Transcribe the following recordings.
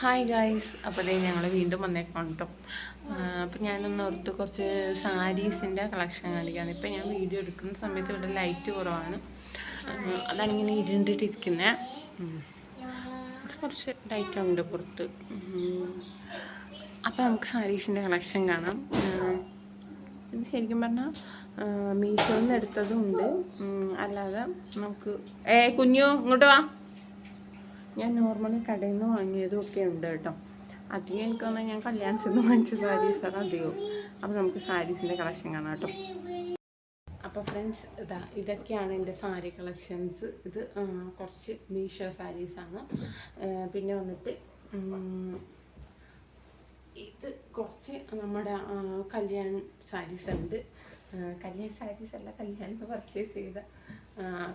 Hi guys അപ്പോൾ ദേ ഞങ്ങൾ വീണ്ടും വന്നേക്കാം കേട്ടോ അപ്പോൾ ഞാനൊന്ന് ഓർത്ത് കുറച്ച് സാരീസിന്റെ കളക്ഷൻ കാണിക്കാണ്. ഇപ്പം ഞാൻ വീഡിയോ എടുക്കുന്ന സമയത്ത് ഇവിടെ ലൈറ്റ് കുറവാണ്. അതാണ് ഇങ്ങനെ ഇരുണ്ടിട്ടിരിക്കുന്നത് ഇവിടെ കുറച്ച് ലൈറ്റ് ഉണ്ട് പുറത്ത്. അപ്പോൾ നമുക്ക് സാരീസിന്റെ കളക്ഷൻ കാണാം. ഇത് ശരിക്കും പറഞ്ഞാൽ മീഷോന്ന് എടുത്തതും ഉണ്ട് അല്ലാതെ നമുക്ക് ഏ കുഞ്ഞു ഇങ്ങോട്ട് വാ. ഞാൻ നോർമലി കടയിൽ നിന്ന് വാങ്ങിയതും ഒക്കെ ഉണ്ട് കേട്ടോ. അധികം എനിക്ക് തോന്നുന്നത് ഞാൻ കല്യാണത്തിൽ നിന്ന് വാങ്ങിച്ച സാരീസാണ് അധികവും. അപ്പോൾ നമുക്ക് സാരീസിന്റെ കളക്ഷൻ കാണാം കേട്ടോ. അപ്പോൾ ഫ്രണ്ട്സ് ഇതാ ഇതൊക്കെയാണ് എന്റെ സാരി കളക്ഷൻസ് ഇത് കുറച്ച് മീഷോ സാരീസാണ് പിന്നെ വന്നിട്ട് ഇത് കുറച്ച് നമ്മുടെ കല്യാൺ സാരീസ് ഉണ്ട്. കല്യാൺ സാരീസ് അല്ല കല്യാണിന് പർച്ചേസ് ചെയ്ത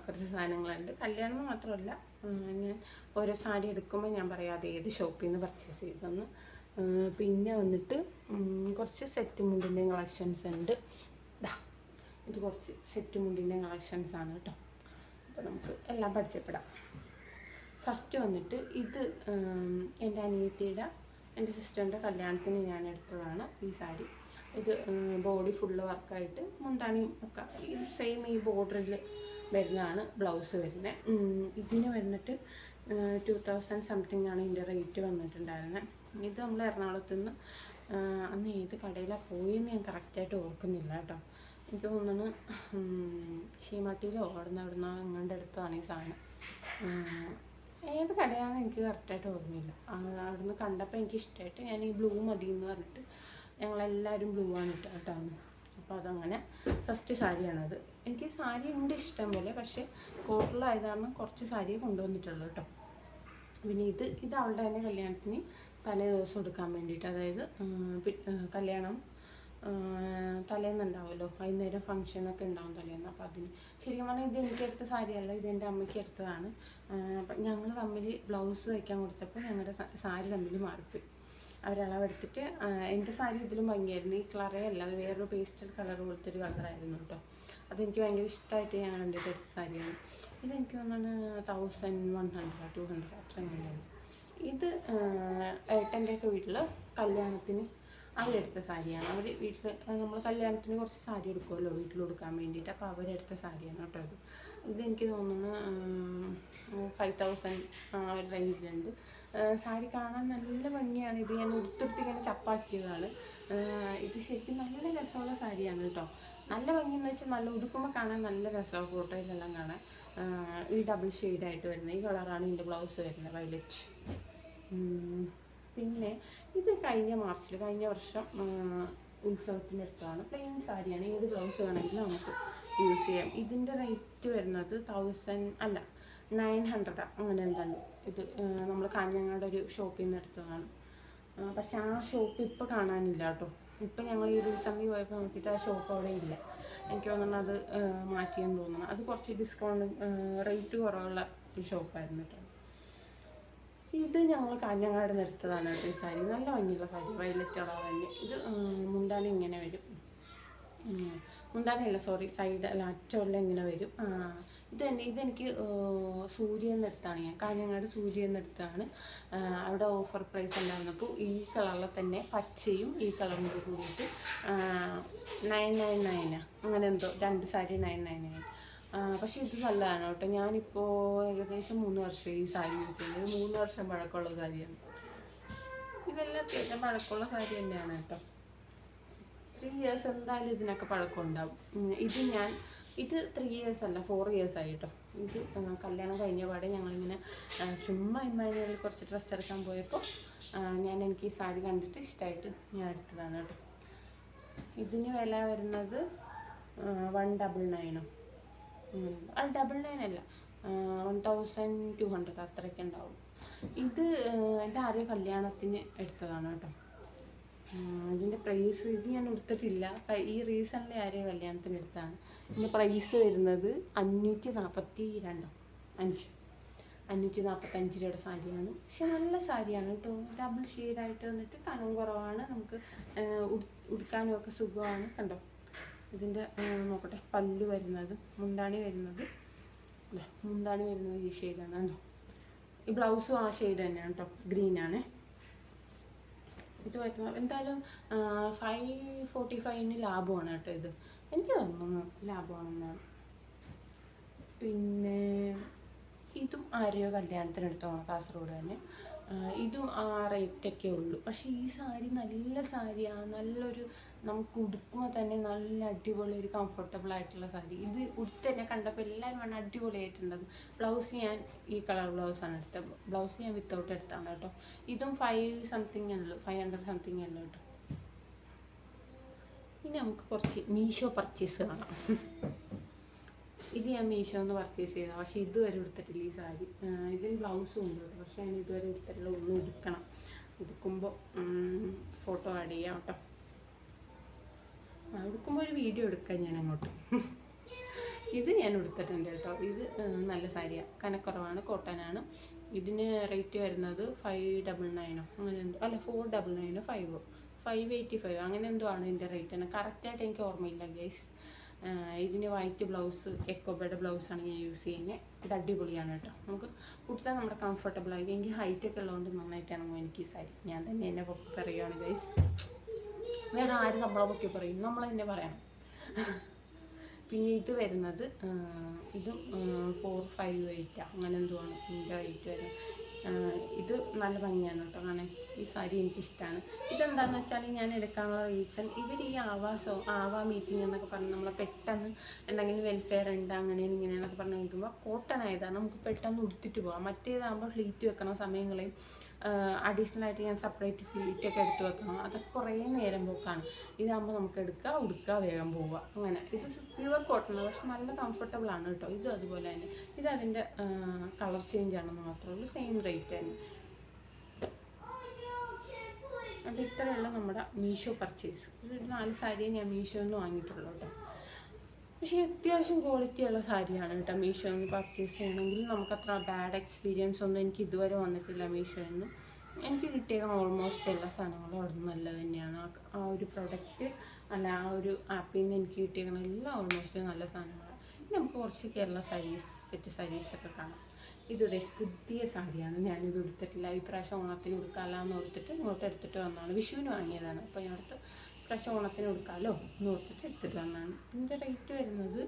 കുറച്ച് സാധനങ്ങളുണ്ട്. കല്യാണം മാത്രമല്ല ഞാൻ ഓരോ സാരി എടുക്കുമ്പോൾ ഞാൻ പറയാം അത് ഏത് ഷോപ്പിൽ നിന്ന് പർച്ചേസ് ചെയ്തെന്ന് പിന്നെ വന്നിട്ട് കുറച്ച് സെറ്റ് മുണ്ടിന്റെയും കളക്ഷൻസ് ഉണ്ട്. ദാ ഇത് കുറച്ച് സെറ്റ് മുണ്ടിന്റെ കളക്ഷൻസ് ആണ് കേട്ടോ. അപ്പോൾ നമുക്ക് എല്ലാം പരിചയപ്പെടാം. ഫസ്റ്റ് വന്നിട്ട് ഇത് എന്റെ അനിയത്തിയുടെ എന്റെ സിസ്റ്ററിന്റെ കല്യാണത്തിന് ഞാൻ എടുത്തതാണ് ഈ സാരി. ഇത് ബോഡി ഫുള്ള് വർക്കായിട്ട് മുന്താണിയും ഒക്കെ. ഇത് സെയിം ഈ ബോർഡറിൽ വരുന്നതാണ് ബ്ലൗസ് വരുന്നത് ഇതിന് വന്നിട്ട് ടു തൗസൻഡ് സംതിങ് ആണ് ഇതിന്റെ റേറ്റ് വന്നിട്ടുണ്ടായിരുന്നത് ഇത് നമ്മൾ എറണാകുളത്ത് നിന്ന് അന്ന് ഏത് കടയിലാണ് പോയെന്ന് ഞാൻ കറക്റ്റായിട്ട് ഓർക്കുന്നില്ല കേട്ടോ. എനിക്ക് തോന്നുന്നു ഷീമാട്ടിയിലോ അവിടുന്ന് അവിടുന്ന് നിങ്ങളുടെ അടുത്താണ് ഈ സാധനം. ഏത് കടയാണെന്ന് എനിക്ക് കറക്റ്റായിട്ട് ഓർമ്മയില്ല. അവിടുന്ന് കണ്ടപ്പോൾ എനിക്ക് ഇഷ്ടമായിട്ട് ഞാൻ ഈ ബ്ലൂ മതി എന്ന് പറഞ്ഞിട്ട് ഞങ്ങളെല്ലാവരും ബ്ലൂ ആണ് ഇട്ട കേട്ടോ അപ്പോൾ അതങ്ങനെ ഫസ്റ്റ് സാരിയാണത്. എനിക്ക് സാരി ഉണ്ട് ഇഷ്ടം പോലെ പക്ഷേ കോട്ടലായത് കാരണം കുറച്ച് സാരിയെ കൊണ്ടുവന്നിട്ടുള്ളൂ കേട്ടോ. പിന്നെ ഇത് ഇത് അവളുടെ തന്നെ കല്യാണത്തിന് തലേ ദിവസം എടുക്കാൻ വേണ്ടിയിട്ട്. അതായത് കല്യാണം തലേന്നുണ്ടാവുമല്ലോ. വൈകുന്നേരം ഫംഗ്ഷനൊക്കെ ഉണ്ടാവും തലേന്ന്. അപ്പോൾ അതിന് ശരിക്കും പറഞ്ഞാൽ ഇത് എനിക്ക് എടുത്ത സാരിയല്ല ഇത് എന്റെ അമ്മയ്ക്ക് എടുത്തതാണ്. അപ്പം ഞങ്ങൾ തമ്മിൽ ബ്ലൗസ് തയ്ക്കാൻ കൊടുത്തപ്പോൾ ഞങ്ങളുടെ സാരി തമ്മിൽ മാറിപ്പോയി. അവരളവെടുത്തിട്ട് എന്റെ സാരി ഇതിലും ഭംഗിയായിരുന്നു. ഈ കളറേ അല്ല അത് വേറൊരു പേസ്റ്റൽ കളർ പോലത്തെ ഒരു കളറായിരുന്നു കേട്ടോ അതെനിക്ക് ഭയങ്കര ഇഷ്ടമായിട്ട് ഞാൻ കണ്ടിട്ട് എടുത്ത സാരിയാണ്. ഇതെനിക്ക് തോന്നുന്നു thousand one hundred two hundred അത്ര എങ്ങനെയാണ് ഇത് ഏട്ടന്റെയൊക്കെ വീട്ടിൽ കല്യാണത്തിന് അവരെടുത്ത സാരിയാണ്. അവർ വീട്ടിൽ നമ്മൾ കല്യാണത്തിന് കുറച്ച് സാരി എടുക്കുമല്ലോ വീട്ടിൽ കൊടുക്കാൻ വേണ്ടിയിട്ട്. അപ്പോൾ അവരെടുത്ത സാരിയാണ് കേട്ടോ ഇത്. ഇതെനിക്ക് തോന്നുന്നു ഫൈവ് തൗസൻഡ് ആ ഒരു റേഞ്ചിലുണ്ട് സാരി കാണാൻ നല്ല ഭംഗിയാണ്. ഇത് ഞാൻ ഉടുത്തെടുത്ത് ഇങ്ങനെ ചപ്പാക്കിയതാണ് ഇത് ശരിക്കും നല്ല രസമുള്ള സാരിയാണ് കേട്ടോ. നല്ല ഭംഗിയെന്ന് വെച്ചാൽ നല്ല ഉടുക്കുമ്പോൾ കാണാൻ നല്ല രസമാണ് ഫോട്ടോയിലെല്ലാം കാണാൻ. ഈ ഡബിൾ ഷെയ്ഡായിട്ട് വരുന്ന ഈ കളറാണ് ഇതിന്റെ ബ്ലൗസ് വരുന്നത് വയലറ്റ് പിന്നെ ഇത് കഴിഞ്ഞ മാർച്ചിൽ കഴിഞ്ഞ വർഷം അടുത്താണ് പ്ലെയിൻ സാരിയാണ്. ഏത് ബ്ലൗസ് വേണമെങ്കിലും നമുക്ക് യൂസ് ചെയ്യാം. ഇതിന്റെ റേറ്റ് വരുന്നത് തൗസൻഡ് അല്ല നയൻ ഹൺഡ്രഡ് അങ്ങനെ എന്താണ് ഇത് നമ്മൾ കാഞ്ഞങ്ങാട് ഒരു ഷോപ്പിൽ നിന്ന് എടുത്തതാണ് പക്ഷെ ആ ഷോപ്പ് ഇപ്പോൾ കാണാനില്ല കേട്ടോ. ഇപ്പം ഞങ്ങൾ ഈ റീസെന്റ് പോയപ്പോൾ നോക്കിയിട്ട് ആ ഷോപ്പ് അവിടെ ഇല്ല. എനിക്ക് തോന്നുന്നു അത് മാറ്റിയെന്ന് തോന്നുന്നു. അത് കുറച്ച് ഡിസ്കൗണ്ട് റേറ്റ് കുറവുള്ള ഒരു ഷോപ്പായിരുന്നു കേട്ടോ. ഇത് ഞങ്ങൾ കാഞ്ഞങ്ങാട് നിർത്തതാണ് കേട്ടോ ഈ സാരി. നല്ല ഭംഗിയുള്ള സാരി. വയലറ്റ് കളർ തന്നെ. ഇത് ഉം, ഇങ്ങനെ വരും. മുണ്ടാനല്ല സോറി. സൈഡ് അല്ല അറ്റമുള്ള ഇങ്ങനെ വരും. ആ ഇത് തന്നെ ഇതെനിക്ക് സൂര്യ എടുത്താണ് ഞാൻ. കാഞ്ഞങ്ങാട് സൂര്യ എടുത്താണ് അവിടെ ഓഫർ പ്രൈസ് ഉണ്ടായിരുന്നപ്പോൾ ഈ കളറിൽ തന്നെ പച്ചയും ഈ കളറും കൂടി കൂടിയിട്ട് നയൻ നയൻ നയനാ അങ്ങനെ എന്തോ രണ്ട് സാരി നയൻ നയൻ നയൻ പക്ഷേ ഇത് നല്ലതാണ് കേട്ടോ. ഞാനിപ്പോൾ ഏകദേശം മൂന്ന് വർഷം ഈ സാരി യൂസ് മൂന്ന് വർഷം പഴക്കമുള്ള സാരിയാണ് ഇതെല്ലാം അത്യാവശ്യം പഴക്കമുള്ള സാരി തന്നെയാണ് കേട്ടോ. ത്രീ ഇയേഴ്സ് എന്തായാലും ഇതിനൊക്കെ പഴക്കം ഉണ്ടാവും ഇത് ഞാൻ ഇത് ത്രീ ഇയേഴ്സ് അല്ല ഫോർ ഇയേഴ്സ് ആയിട്ടോ. ഇത് കല്യാണം കഴിഞ്ഞ പാടെ ഞങ്ങളിങ്ങനെ ചുമ്മാ ഇമ്മാനുവലിൽ കുറച്ച് ഡ്രസ്സ് എടുക്കാൻ പോയപ്പോൾ ഞാൻ എനിക്ക് ഈ സാരി കണ്ടിട്ട് ഇഷ്ടമായിട്ട് ഞാൻ എടുത്തതാണ് കേട്ടോ. ഇതിന് വില വരുന്നത് വൺ ഡബിൾ നയനോ അത് ഡബിൾ നയൻ അല്ല വൺ തൗസൻഡ് ടു ഹൺഡ്രഡ് അത്രയ്ക്ക് ഉണ്ടാവും. ഇത് ആ, ഇത് ആരെയോ കല്യാണത്തിന് എടുത്തതാണ് കേട്ടോ. ഉം, ഇതിന്റെ പ്രൈസ് ഇത് ഞാൻ എടുത്തിട്ടില്ല ഈ റീസണിലെ ആരെയും കല്യാണത്തിന് എടുത്താണ്. ഇതിന്റെ പ്രൈസ് വരുന്നത് അഞ്ഞൂറ്റി നാൽപ്പത്തി രണ്ടോ അഞ്ച്. അഞ്ഞൂറ്റി നാൽപ്പത്തഞ്ച് രൂപയുടെ സാരിയാണ്. പക്ഷെ നല്ല സാരിയാണ് കേട്ടോ. ഡബിൾ ഷെയ്ഡായിട്ട് വന്നിട്ട് കനം കുറവാണ്. നമുക്ക് ഉടുക്കാനും ഒക്കെ സുഖമാണ്. കണ്ടോ? ഇതിന്റെ നോക്കട്ടെ. പല്ല് വരുന്നത് മുണ്ടാണി വരുന്നത്. മുന്താണി വരുന്നത് ഈ ഷെയ്ഡാണ് കണ്ടോ? ഈ ബ്ലൗസും ആ ഷെയ്ഡ് തന്നെയാണ് കേട്ടോ. ഗ്രീനാണ് ഇത് വരുന്നത് എന്തായാലും ഫൈവ് ഫോർട്ടി ഫൈവിന് ലാഭമാണ് കേട്ടോ ഇത്. എനിക്ക് തോന്നുന്നു ലാഭമാണെന്നാണ് പിന്നെ ഇതും ആരെയോ കല്യാണത്തിന് എടുത്തോണം കാസർഗോഡ് തന്നെ. ഇതും ആ റേറ്റൊക്കെ ഉള്ളൂ. പക്ഷേ ഈ സാരി നല്ല സാരിയാണ് നല്ലൊരു നമുക്ക് ഉടുക്കുമ്പോൾ തന്നെ നല്ല അടിപൊളി ഒരു കംഫർട്ടബിൾ ആയിട്ടുള്ള സാരി. ഇത് ഉടുത്ത് തന്നെ കണ്ടപ്പോൾ എല്ലാവരും വേണം അടിപൊളിയായിട്ടുണ്ടത് ബ്ലൗസ് ഞാൻ ഈ കളർ ബ്ലൗസാണ് എടുത്തത്. ബ്ലൗസ് ഞാൻ വിത്തൗട്ട് എടുത്താണ് കേട്ടോ. ഇതും ഫൈവ് സംതിങ് ഉള്ളൂ. ഫൈവ് ഹൺഡ്രഡ് സംതിങ് ഉള്ളൂ കേട്ടോ. ഇനി നമുക്ക് കുറച്ച് മീഷോ പർച്ചേസ് കാണാം. ഇത് ഞാൻ മീഷോന്ന് പർച്ചേസ് ചെയ്തതാണ് പക്ഷെ ഇതുവരെ എടുത്തിട്ടില്ല ഈ സാരി ഇതിൽ ബ്ലൗസും ഉണ്ട്. പക്ഷേ ഞാൻ ഇതുവരെ എടുത്തിട്ടില്ല ഒന്ന് ഉടുക്കണം. ഉടുക്കുമ്പോൾ ഫോട്ടോ ആഡ് ചെയ്യാം കേട്ടോ ഉടുക്കുമ്പോൾ ഒരു വീഡിയോ എടുക്കാം ഞാൻ അങ്ങോട്ട്. ഇത് ഞാൻ എടുത്തിട്ടുണ്ട് കേട്ടോ ഇത് നല്ല സാരിയാണ് കനക്കുറവാണ് കോട്ടനാണ്. ഇതിന് റേറ്റ് വരുന്നത് ഫൈവ് ഡബിൾ നയനോ അങ്ങനെ എന്തോ അല്ല ഫോർ ഡബിൾ നയനോ ഫൈവോ ഫൈവ് എയ്റ്റി ഫൈവ് അങ്ങനെ എന്തോ ആണ് ഇതിന്റെ റേറ്റ് തന്നെ കറക്റ്റായിട്ട് എനിക്ക് ഓർമ്മയില്ല ഗൈസ് ഇതിന് വൈറ്റ് ബ്ലൗസ് എക്കോബയുടെ ബ്ലൗസാണ് ഞാൻ യൂസ് ചെയ്യുന്നത് ഇത് അടിപൊളിയാണ് കേട്ടോ. നമുക്ക് കൊടുത്താൽ നമ്മുടെ കംഫർട്ടബിൾ ആയി എനിക്ക് ഹൈറ്റ് ഒക്കെ ഉള്ളതുകൊണ്ട് നന്നായിട്ടാണ് എനിക്ക് ഈ സാരി ഞാൻ തന്നെ എന്നെ പൊക്കി പറയുകയാണ് ഗൈസ് വേറെ ആരും നമ്മളെ പൊക്കി പറയും? നമ്മൾ തന്നെ പറയണം. പിന്നെ ഇത് വരുന്നത് ഇത് ഫോർ ഫൈവ് എയ്റ്റ് അങ്ങനെ എന്തോ ആണ് ഇതിന്റെ റേറ്റ് വരുന്നത് ഇത് നല്ല ഭംഗിയാണ് കേട്ടോ കാണാൻ. ഈ സാരി എനിക്കിഷ്ടമാണ് ഇതെന്താണെന്ന് വെച്ചാൽ ഞാൻ എടുക്കാനുള്ള റീസൺ ഇവർ ഈ ആവാസോ ആവാ മീറ്റിംഗ് എന്നൊക്കെ പറഞ്ഞ് നമ്മളെ പെട്ടെന്ന് എന്തെങ്കിലും വെൽഫെയർ ഉണ്ട് അങ്ങനെ ഇങ്ങനെ എന്നൊക്കെ പറഞ്ഞ് കഴിക്കുമ്പോൾ കോട്ടൺ ആയതാണ്. നമുക്ക് പെട്ടെന്ന് ഉടുത്തിട്ട് പോകാം മറ്റേതാകുമ്പോൾ ഫ്ലീറ്റ് വെക്കണ സമയങ്ങളിൽ അഡീഷണൽ ആയിട്ട് ഞാൻ സെപ്പറേറ്റ് ഫ്ലീറ്റ് ഒക്കെ എടുത്ത് വെക്കണം. അതൊക്കെ കുറേ നേരം പോക്കാണ് ഇതാകുമ്പോൾ നമുക്ക് എടുക്കുക ഉടുക്കുക വേഗം പോവുക അങ്ങനെ. ഇത് പ്യുവർ കോട്ടൺ പക്ഷെ നല്ല കംഫർട്ടബിൾ ആണ് കേട്ടോ. ഇത് അതുപോലെ തന്നെ. ഇത് അതിന്റെ കളർ ചേഞ്ച് ആണെന്ന് മാത്രമേ ഉള്ളൂ. സെയിം റേറ്റ് തന്നെ. അപ്പോൾ ഇത്രയുള്ള നമ്മുടെ മീഷോ പർച്ചേസ് ഒരു നാല് സാരിയെ ഞാൻ മീഷോയിൽ നിന്ന് വാങ്ങിയിട്ടുള്ളൂ കേട്ടോ. പക്ഷേ അത്യാവശ്യം ക്വാളിറ്റി ഉള്ള സാരിയാണ് കേട്ടോ മീഷോയിൽ നിന്ന് പർച്ചേസ് ചെയ്യണമെങ്കിൽ നമുക്ക് അത്ര ബാഡ് എക്സ്പീരിയൻസ് ഒന്നും എനിക്ക് ഇതുവരെ വന്നിട്ടില്ല മീഷോയിൽ നിന്ന്. എനിക്ക് കിട്ടിയ ഓൾമോസ്റ്റ് എല്ലാ സാധനങ്ങളും അവിടെ നിന്ന് നല്ലത് തന്നെയാണ്. ആ- ഒരു പ്രൊഡക്റ്റ് അല്ല ആ ഒരു ആപ്പിൽ നിന്ന് എനിക്ക് കിട്ടിയിരിക്കുന്ന എല്ലാ ഓൾമോസ്റ്റ് നല്ല സാധനങ്ങളാണ് ഇനി നമുക്ക് കുറച്ച് കേരള സാരീസ് സെറ്റ് സാരീസൊക്കെ കാണാം. ഇതൊരു പുതിയ സാരിയാണ് ഞാനിത് എടുത്തിട്ടില്ല. ഈ പ്രാവശ്യം ഓണത്തിന് കൊടുക്കാമല്ലാന്ന് ഓർത്തിട്ട് ഇങ്ങോട്ട് എടുത്തിട്ട് വന്നതാണ്. വിഷുവിന് വാങ്ങിയതാണ്. അപ്പോൾ ഞാൻ അടുത്ത് പ്രാവശ്യം ഓണത്തിന് കൊടുക്കാമല്ലോ എന്ന് ഓർത്തിട്ട് എടുത്തിട്ട് വന്നതാണ്. ഇതിന്റെ റേറ്റ് വരുന്നത്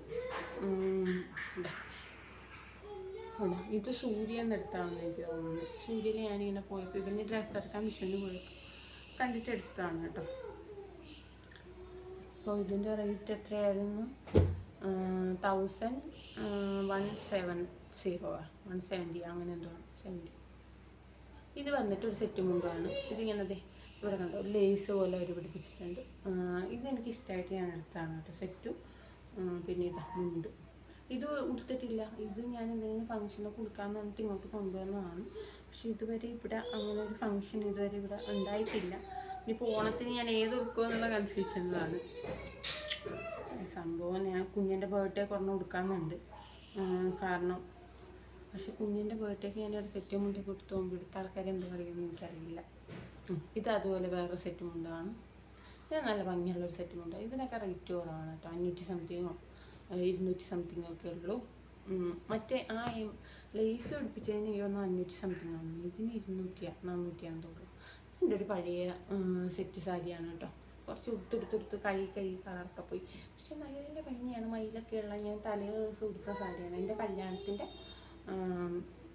ഇത് സൂര്യൻ എടുത്താണെന്ന് എനിക്ക് തോന്നുന്നു. സൂര്യനെ ഞാനിങ്ങനെ പോയപ്പോൾ ഇവന്റെ ഡ്രസ്സ് എടുക്കാൻ മിഷനിൽ പോയപ്പോൾ കണ്ടിട്ട് എടുത്തതാണ് കേട്ടോ. അപ്പോൾ ഇതിന്റെ റേറ്റ് എത്രയായിരുന്നു? Thousand one seven zero one seventy അങ്ങനെ എന്തോ സെവന്റി ഇത് വന്നിട്ട് ഒരു സെറ്റ് മുണ്ടാണ് ഇതിങ്ങനെ ഇവിടെ കണ്ടോ ലേസ് പോലെ അവർ പിടിപ്പിച്ചിട്ടുണ്ട്. ഇതെനിക്ക് ഇഷ്ടമായിട്ട് ഞാൻ എടുത്താണ് കേട്ടോ സെറ്റും പിന്നെ ഇതാ മുണ്ട്. ഇത് ഉടുത്തിട്ടില്ല. ഇത് ഞാൻ എന്തെങ്കിലും ഫംഗ്ഷനൊക്കെ കൊടുക്കാമെന്ന് പറഞ്ഞിട്ട് ഇങ്ങോട്ട് കൊണ്ടുവന്നതാണ്. പക്ഷെ ഇതുവരെ ഇവിടെ അങ്ങനെ ഒരു ഫംഗ്ഷൻ ഇതുവരെ ഇവിടെ ഉണ്ടായിട്ടില്ല. ഇനിയിപ്പോൾ ഓണത്തിന് ഞാൻ ഏത് ഉടുക്കുമെന്നുള്ള കൺഫ്യൂഷനിലാണ് സംഭവം ഞാൻ കുഞ്ഞിന്റെ ബർത്ത്ഡേ കുറഞ്ഞ് കൊടുക്കാമെന്നുണ്ട്. കാരണം പക്ഷെ കുഞ്ഞിന്റെ ഞാൻ ഒരു സെറ്റ് മുണ്ടി കൊടുത്തു പോകുമ്പോൾ ഇവിടുത്തെ ആൾക്കാർ എന്ത് പറയുമെന്ന് എനിക്കറിയില്ല. ഇത് അതുപോലെ വേറെ സെറ്റ് മുണ്ടാണ് ഇത് നല്ല ഭംഗിയുള്ള ഒരു സെറ്റ് മുണ്ട് ഇതിനൊക്കെ റേറ്റ് കുറവാണ് കേട്ടോ. അഞ്ഞൂറ്റി സംതിങ്ങോ ഇരുന്നൂറ്റി സംതിങ്ങോ ഒക്കെ ഉള്ളൂ. മറ്റേ ആ ലേസ് പിടിപ്പിച്ചതിന് ഈ തോന്നുന്നു അഞ്ഞൂറ്റി സംതിങ് ആണ് ഇതിന് ഇരുന്നൂറ്റിയാ നാനൂറ്റിയാന്ന് തോന്നുന്നു. എന്റെ ഒരു പഴയ സെറ്റ് സാരിയാണ് കേട്ടോ. കുറച്ച് ഉടുത്തെടുത്തെടുത്ത് കൈ കൈ കളറൊക്കെ പോയി. പക്ഷെ നല്ല ഭംഗിയാണ്. മയിലൊക്കെ ഉള്ള ഞാൻ തലേ ദിവസം ഉടുത്ത സാരിയാണ്. എന്റെ കല്യാണത്തിന്റെ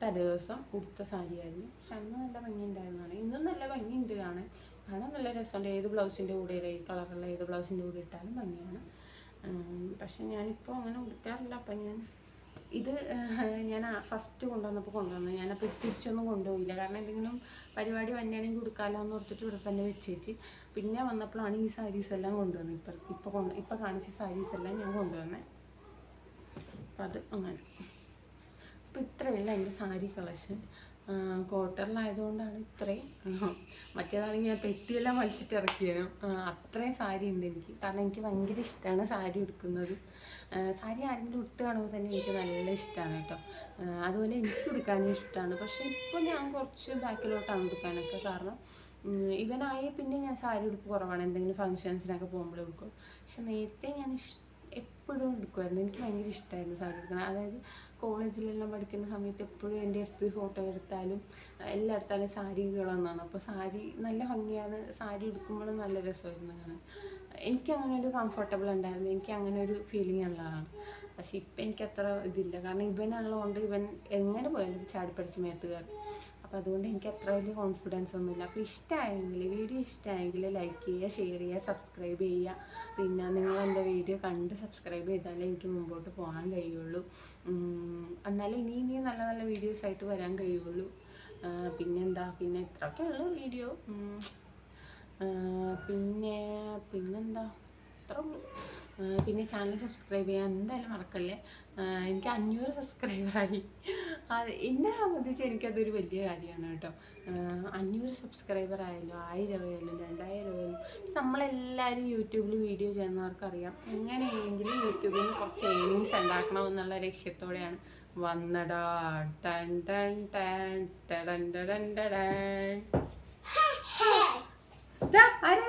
തലേ ദിവസം ഉടുത്ത സാരിയായിരുന്നു പക്ഷെ അന്ന് നല്ല ഭംഗി ഉണ്ടായിരുന്നതാണ് ഇന്നും നല്ല ഭംഗിയുണ്ട് കാണാൻ. കാണാൻ നല്ല രസമുണ്ട്. ഏത് ബ്ലൗസിന്റെ കൂടെ ഈ കളറുള്ള ഏത് ബ്ലൗസിന്റെ കൂടെ ഇട്ടാലും ഭംഗിയാണ്. പക്ഷേ ഞാനിപ്പോൾ അങ്ങനെ ഉടുക്കാറില്ല. അപ്പം ഞാൻ ഇത് ഞാൻ ഫസ്റ്റ് കൊണ്ടുവന്നപ്പോൾ കൊണ്ടുവന്നു. ഞാനപ്പോൾ തിരിച്ചൊന്നും കൊണ്ടുപോയില്ല. കാരണം എന്തെങ്കിലും പരിപാടി വന്നെയാണെങ്കിൽ കൊടുക്കാമല്ലോ എന്ന് ഓർത്തിട്ട് ഇവിടെ തന്നെ വെച്ചേച്ച്. പിന്നെ വന്നപ്പോഴാണ് ഈ സാരീസ് എല്ലാം കൊണ്ടുവന്നത്. ഇപ്പം ഇപ്പോൾ കൊണ്ട് ഇപ്പം കാണിച്ച സാരീസ് എല്ലാം ഞാൻ കൊണ്ടുവന്നത് അപ്പം അത് അങ്ങനെ. അപ്പോൾ ഇത്രയല്ല എന്റെ സാരി കളക്ഷൻ. ക്വാർട്ടറിലായതുകൊണ്ടാണ് ഇത്രയും. മറ്റേതാണെങ്കിൽ ഞാൻ പെട്ടിയെല്ലാം വലിച്ചിട്ട് ഇറക്കിയാണ് അത്രയും സാരി ഉണ്ട് എനിക്ക്. കാരണം എനിക്ക് ഭയങ്കര ഇഷ്ടമാണ് സാരി ഉടുക്കുന്നത്. സാരി ആരെങ്കിലും ഉടുത്ത് കാണുമ്പോൾ തന്നെ എനിക്ക് നല്ല ഇഷ്ടമാണ് കേട്ടോ. അതുപോലെ എനിക്ക് ഉടുക്കാനും ഇഷ്ടമാണ്. പക്ഷേ ഇപ്പോൾ ഞാൻ കുറച്ച് ബാക്കിലോട്ടാണ് ഉടുക്കാനൊക്കെ കാരണം ഇവനായ പിന്നെ ഞാൻ സാരി ഉടുപ്പ് കുറവാണ്. എന്തെങ്കിലും ഫങ്ഷൻസിനൊക്കെ പോകുമ്പോൾ ഉടുക്കും. പക്ഷെ നേരത്തെ ഞാൻ എപ്പോഴും എടുക്കുമായിരുന്നു എനിക്ക് ഭയങ്കര ഇഷ്ടമായിരുന്നു സാരി എടുക്കണം അതായത് കോളേജിലെല്ലാം പഠിക്കുന്ന സമയത്ത് എപ്പോഴും എന്റെ എഫ് പി ഫോട്ടോ എടുത്താലും എല്ലാം എടുത്താലും സാരികളെന്നാണ് അപ്പോൾ സാരി നല്ല ഭംഗിയാണ്. സാരി എടുക്കുമ്പോഴും നല്ല രസമായിരുന്നു അങ്ങനെ എനിക്ക് അങ്ങനെ ഒരു കംഫർട്ടബിൾ ഉണ്ടായിരുന്നു. എനിക്ക് അങ്ങനെ ഒരു ഫീലിംഗ് ഉള്ളതാണ് പക്ഷെ ഇപ്പം എനിക്ക് അത്ര ഇതില്ല. കാരണം ഇവനുള്ളതുകൊണ്ട് ഇവൻ എങ്ങനെ പോയാലും ചാടി മേത്ത് കയറും. അപ്പോൾ അതുകൊണ്ട് എനിക്ക് അത്ര വലിയ കോൺഫിഡൻസ് ഒന്നുമില്ല. അപ്പോൾ ഇഷ്ടമായെങ്കിൽ വീഡിയോ ഇഷ്ടമായെങ്കിൽ ലൈക്ക് ചെയ്യുക ഷെയർ ചെയ്യുക സബ്സ്ക്രൈബ് ചെയ്യുക. പിന്നെ നിങ്ങൾ എന്റെ വീഡിയോ കണ്ട് സബ്സ്ക്രൈബ് ചെയ്താലേ എനിക്ക് മുമ്പോട്ട് പോകാൻ കഴിയുള്ളൂ. എന്നാലേ ഇനി ഇനിയും നല്ല നല്ല വീഡിയോസ് ആയിട്ട് വരാൻ കഴിയുള്ളൂ. പിന്നെന്താ? പിന്നെ ഇത്രയൊക്കെ ഉള്ളു വീഡിയോ പിന്നെ പിന്നെന്താ? ആ, പിന്നെ ചാനൽ സബ്സ്ക്രൈബ് ചെയ്യാൻ എന്തായാലും മറക്കല്ലേ? എനിക്ക് അഞ്ഞൂറ് സബ്സ്ക്രൈബറായി എന്നെ സംബന്ധിച്ച് എനിക്കതൊരു വലിയ കാര്യമാണ് കേട്ടോ. അഞ്ഞൂറ് സബ്സ്ക്രൈബർ ആയാലും ആയിരം ആയാലും രണ്ടായിരം ആയാലും നമ്മളെല്ലാവരും യൂട്യൂബിൽ വീഡിയോ ചെയ്യുന്നവർക്കറിയാം. എങ്ങനെയെങ്കിലും യൂട്യൂബിൽ നിന്ന് കുറച്ച് ഏണിങ്സ് ഉണ്ടാക്കണം എന്നുള്ള ലക്ഷ്യത്തോടെയാണ്. വന്നടാ ടൺ ടൺ ടൺ ടടൻ. ദാ, ആരാ